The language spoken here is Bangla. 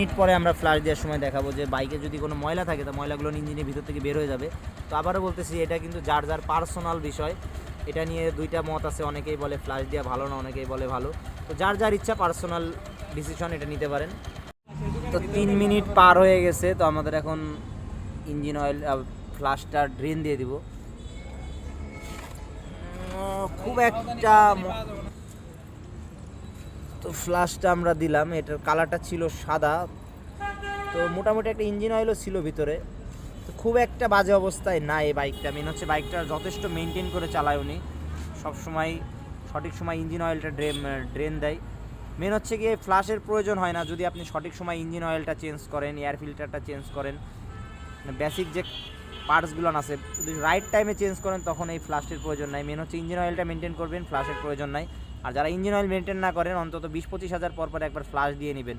মিনিট পরে আমরা ফ্লাশ দেওয়ার সময় দেখাবো যে বাইকে যদি কোনো ময়লা থাকে, তো ময়লাগুলো ইঞ্জিনের ভিতর থেকে বের হয়ে যাবে। তো আবারও বলতেছি, এটা কিন্তু যার যার পার্সোনাল বিষয়। এটা নিয়ে দুইটা মত আছে, অনেকেই বলে ফ্লাশ দেওয়া ভালো না, অনেকেই বলে ভালো। তো যার যার ইচ্ছা পার্সোনাল ডিসিশন এটা নিতে পারেন। তো তিন মিনিট পার হয়ে গেছে, তো আমাদের এখন ইঞ্জিন অয়েল ফ্লাশটা ড্রেন দিয়ে দিব। খুব একটা তো ফ্লাশটা আমরা দিলাম, এটার কালারটা ছিল সাদা। তো মোটামুটি একটা ইঞ্জিন অয়েলও ছিল ভিতরে। তো খুব একটা বাজে অবস্থায় না এই বাইকটা মেন হচ্ছে বাইকটা যথেষ্ট মেনটেন করে চালায় উনি। সবসময় সঠিক সময় ইঞ্জিন অয়েলটা ড্রেন ড্রেন দেয়। মেন হচ্ছে গিয়ে ফ্লাশের প্রয়োজন হয় না। যদি আপনি সঠিক সময় ইঞ্জিন অয়েলটা চেঞ্জ করেন এয়ার ফিল্টারটা চেঞ্জ করেন বেসিক যে পার্টসগুলো আছে, যদি রাইট টাইমে চেঞ্জ করেন, তখন এই ফ্লাশের প্রয়োজন নাই। মেন হচ্ছে ইঞ্জিন অয়েলটা মেনটেন করবেন ফ্লাশের প্রয়োজন নাই। আর যারা ইঞ্জিন অয়েল মেনটেন না করেন, অন্তত বিশ পঁচিশ হাজার পর পর একবার ফ্লাশ দিয়ে নেবেন।